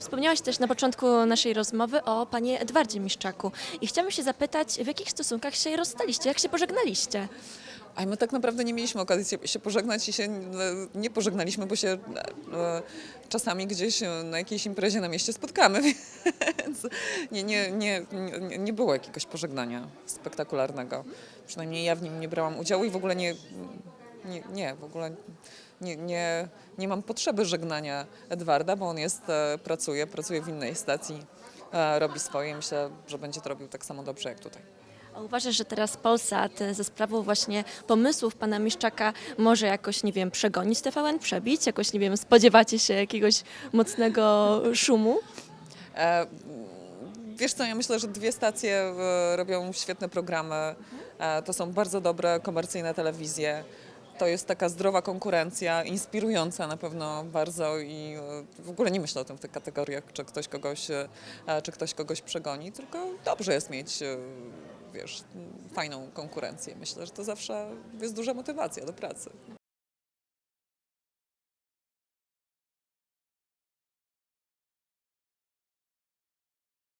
Wspomniałaś też na początku naszej rozmowy o panie Edwardzie Miszczaku i chciałabym się zapytać, w jakich stosunkach się rozstaliście, jak się pożegnaliście? A my tak naprawdę nie mieliśmy okazji się- pożegnać i się nie pożegnaliśmy, bo się e, czasami gdzieś e, na jakiejś imprezie na mieście spotkamy, więc nie, nie, nie, nie było jakiegoś pożegnania spektakularnego. Przynajmniej ja w nim nie brałam udziału i w ogóle nie, nie, nie w ogóle nie, nie, nie mam potrzeby żegnania Edwarda, bo on jest, e, pracuje, pracuje w innej stacji, e, robi swoje i myślę, że będzie to robił tak samo dobrze jak tutaj. A uważasz, że teraz Polsat e, ze sprawą właśnie pomysłów pana Miszczaka może jakoś, nie wiem, przegonić TVN, przebić? Jakoś, nie wiem, spodziewacie się jakiegoś mocnego szumu? E, Wiesz co, ja myślę, że dwie stacje robią świetne programy. To są bardzo dobre komercyjne telewizje. To jest taka zdrowa konkurencja, inspirująca na pewno bardzo i e, w ogóle nie myślę o tym w tych kategoriach, czy ktoś kogoś, e, czy ktoś kogoś przegoni, tylko dobrze jest mieć e, wiesz, fajną konkurencję. Myślę, że to zawsze jest duża motywacja do pracy.